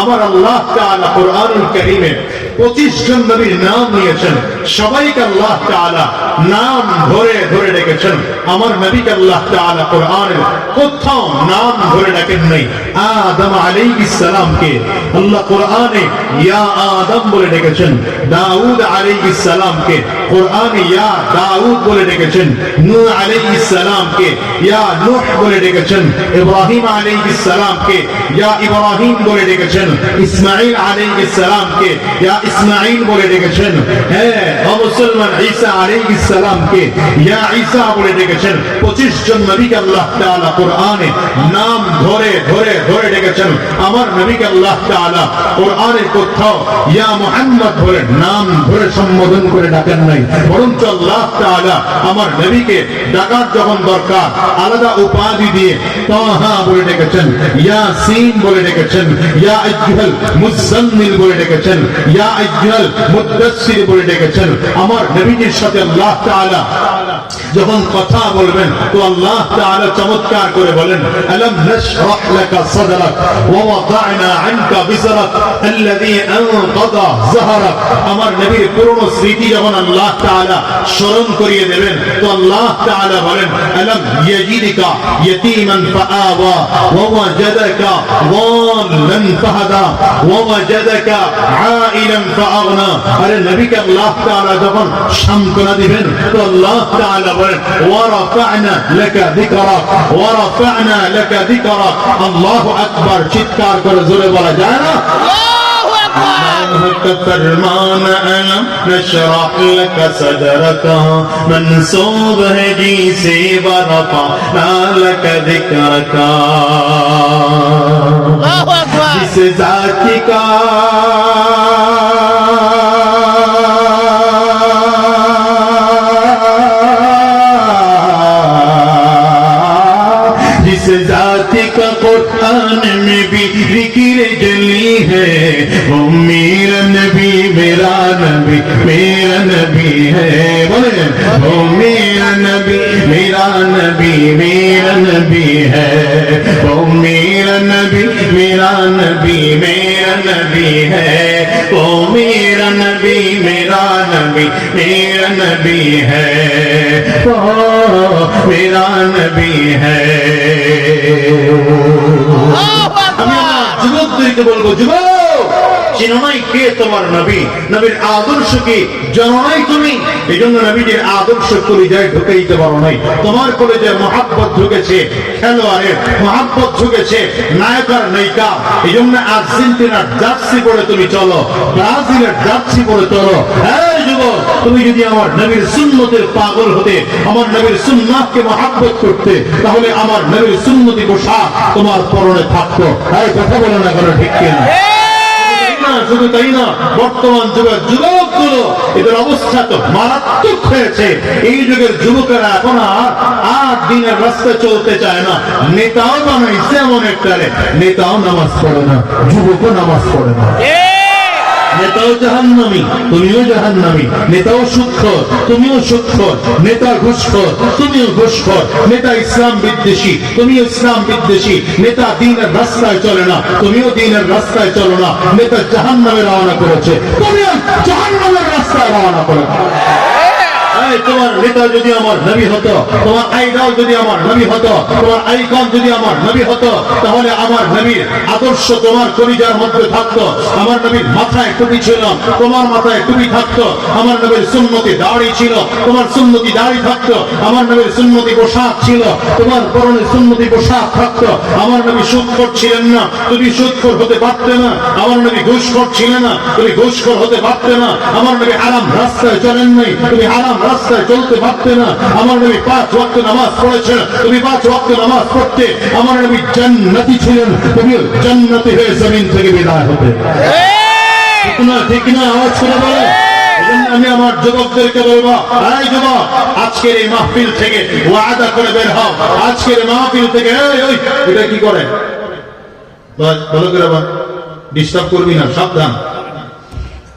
আমার আল্লাহ কোরআনুল কারীমে 25 জন নবীর নাম নিয়েছেন। সবাইকে আল্লাহ তাআলা নাম ধরে ধরে ডেকেছেন। আমার নবীকে আল্লাহ তাআলা কোরআনের কোথাও নাম ধরে ডাকেন নাই। আদম আলাইহিস সালামকে আল্লাহ কোরআনে ইয়া আদম বলে ডেকেছেন। দাউদ আলাইহিস সালামকে কোরআনে ইয়া দাউদ বলে ডেকেছেন। নূহ আলাইহিস সালামকে ইয়া নূহ বলে ডেকেছেন। ইব্রাহিম আলাইহিস সালামকে ইয়া ইব্রাহিম বলে ডেকেছেন। ইসমাঈল আলাইহিস সালামকে ইয়া ইসমাঈল বলে ডেকেছেন। হ্যাঁ ঈসা ইয়া ঈসা বলে ডেকেছেন 25 জন নবীকে আল্লাহ তাআলা কোরআনে নাম ধরে ধরে ধরে ডেকেছেন। আমার নবীকে আল্লাহ তাআলা কোরআনের কোথাও ইয়া মুহাম্মদ নাম ধরে সম্বোধন করে ডাকেন নাই। বরঞ্চ আল্লাহ তাআলা আমার নবীকে ডাকার যখন দরকার, আলাদা উপাধি দিয়ে তাহা বলে ডেকেছেন, ইয়াসিন বলে ডেকেছেন, ইয়া আইয়ুহাল বলে ডেকেছেন, ইয়া আইয়ুহাল মুদাসসির বলে ডেকেছেন বলেছেন আমার নবীজির সাথে আল্লাহ তাআলা যখন কথা বলবেন, তো আল্লাহ তাআলা চমৎকার করে বলেন, আলাম নাশরাহ লাকা সাদরাক ওয়া ওয়াদানা আনকা বিসরাক আল্লাযী আনকাদা যাহরাক। আমার নবীর পুরনো স্মৃতি যখন আল্লাহ তাআলা স্মরণ করিয়ে দেবেন, তো আল্লাহ তাআলা বলেন, আলাম ইয়াজিদকা ইয়াতীমান ফাআওয়া ওয়া ওয়াজাদাকা ওয়াল্লান ফাহাদা ওয়া ওয়াজাদাকা আইলান ফাআগনা। আরে নবীকে আল্লাহ تعالى جبر شمتنا دفن الله تعالى بره ورفعنا لك ذكرك. ورفعنا لك ذكرك. الله أكبر. شتكار كر زر برا جانا. فرمان علم نشرح لك صدرك. منصوب ہے جی سے ورفا لك ذكرك. اللہ اکبر جس ذات का कुरान में भी ज़िक्र जली है। वो मेरा नबी मेरा नबी मेरा नबी है। वो मेरा नबी मेरा नबी मेरा नबी है। वो मेरा नबी मेरा नबी मेरा नबी है। वो मेरा नबी मेरा नबी मेरा नबी है। वो मेरा नबी है। বলব, যুবক, চিনো নাই কে তোমার নবী? নবীর আদর্শ কি? জননাই তুমি? এই জন্য নবীদের আদর্শ কলিজায় ঢুকে দিতে পারো নাই। তোমার কলেজে মহাব্বত ঢুকেছে, খেলোয়াড়ের মহাব্বত ঢুকেছে নায়কার নায়িকা। এই জন্য আর্জেন্টিনার জার্সি পরে তুমি চলো, ব্রাজিলের জার্সি পরে চলো। হ্যাঁ তুমি যদি আমার নবীর সুন্নতের পাগল হতে আমার নবীর সুন্নাতকে মহাব্বত করতে তাহলে আমার নবীর সুন্নতি পোশাক তোমার পরনে থাকতো। হ্যাঁ কথা বলে না কেন ঠিক কিনা? না, শুধু তাই না বর্তমান যুগের যুবকগুলো এদের অবস্থা তো মারাত্মক হয়েছে। এই যুগের যুবকেরা এখন আর আর দিনের রাস্তায় চলতে চায় না। নেতাও বানাইছে এমন একটা নেতাও নামাজ পড়ে না যুবকও নামাজ পড়ে না। নেতাও জাহান্নামী, তুমিও জাহান্নামী। নেতাও সূক্ষ্ম তুমিও সূক্ষ্ম নেতা ঘুষখর, তুমিও ঘুষখর। নেতা ইসলাম বিদ্বেষী, তুমিও ইসলাম বিদ্বেষী। নেতা দিনের রাস্তায় চলে না, তুমিও দিনের রাস্তায় চলো না। নেতা জাহান্নামে রওনা করেছে, তুমিও জাহান্নামের রাস্তায় রওনা এই তোমার নেতা যদি আমার নবী হতো, তোমার আইডল যদি আমার নবী হতো, তোমার আইকন যদি আমার নবী হতো, তাহলে আমার নবীর আদর্শ তোমার মধ্যে থাকতো, আমার নবীর মাথায় টুপি ছিল, তোমার মাথায় টুপি থাকতো, আমার নবীর সুন্নতি দাড়ি ছিল, তোমার সুন্নতি দাড়ি থাকতো, আমার নবীর সুন্নতি পোশাক ছিল, তোমার পরনে সুন্নতি পোশাক থাকতো, আমার নবী ছিলেন না, তুমি সুদখোর হতে পারতে না, আমার নবী ঘুষখোর ছিলেন না, তুমি ঘুষখোর হতে পারতে না, আমার নবী আরাম রাস্তায় চলেন নাই, তুমি আরাম রাস্তায় চলতে পারতে না। আমার নবী পাঁচ ওয়াক্ত নামাজ পড়েছেন। তুমি পাঁচ ওয়াক্ত নামাজ পড়তে আমার নবী জান্নাতি ছিলেন। তুমি জান্নাতি হয়ে জমিন থেকে বিদায় হতে ঠিক না, আওয়াজ করে বলে। আমি আমার যুবকদেরকে বলব, এই যুবক, আজকের এই মাহফিল থেকে ওয়াদা করে বের হও। আজকের মাহফিল থেকে এটা কি করে? ভালো করে ডিস্টার্ব করবি না, সাবধান।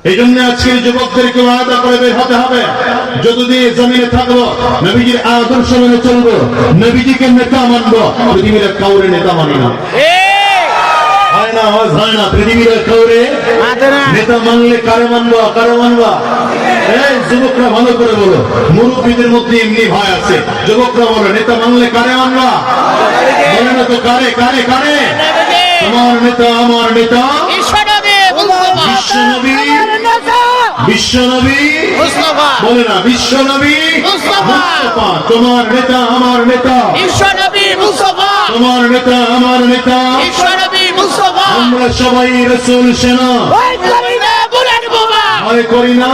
এই জন্য আজকের যুবকদেরকে ওয়াদা করে বের হতে হবে। যতদিন জমিনে থাকব নবীজির আদর্শ মেনে চলবো নবীজিকে নেতা মানবো পৃথিবীর কাউরে নেতা মানি না। হয় না আওয়াজ হয় না পৃথিবীর কাউরে নেতা মানলে কারে মানবা কারে মানবা? যুবকরা ভালো করে বলো। মুরব্বীদের মধ্যে এমনি ভয় আছে। যুবকরা বলো নেতা মানলে কারে মানবা? বলে না তো কারে কারে কারে? তোমার নেতা আমার নেতা? বিশ্বনবী বিশ্বনবী। বিশ্বনবী বলে না বিশ্বনবী। মুস্তাফা। মুস্তাফা, তোমার নেতা আমার নেতা। বিশ্বনবী মুস্তফা। তোমার নেতা আমার নেতা। বিশ্বনবী মুস্তফা। আমরা সবাই রসুল সেনা। ভয় করি না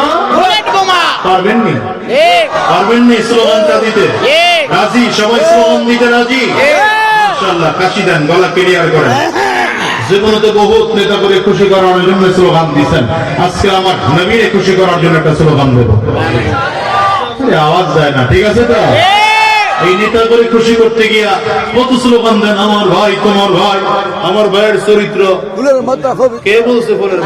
পারবেন নি? পারবেন নি স্লোগানটা দিতে? রাজি? সবাই স্লোগান দিতে রাজি? মাশাআল্লাহ কাশি দেন গলা ক্লিয়ার করেন। জীবনে তো বহুত নেতা করে খুশি করার জন্য স্লোগান দিচ্ছেন আজকে আমার নবীরে খুশি করার জন্য একটা স্লোগান দেব। আওয়াজ যায় না ঠিক আছে তো? এই নেতা করে খুশি করতে গিয়া কত স্লোগান দেন আমার ভাই তোমার ভাই আমার ভাইয়ের চরিত্র। কে বলছে ফুলের?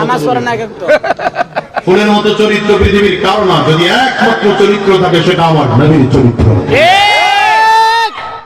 ফুলের মতো চরিত্র পৃথিবীর কারণ না যদি একমাত্র চরিত্র থাকে সেটা আমার নবীর চরিত্র।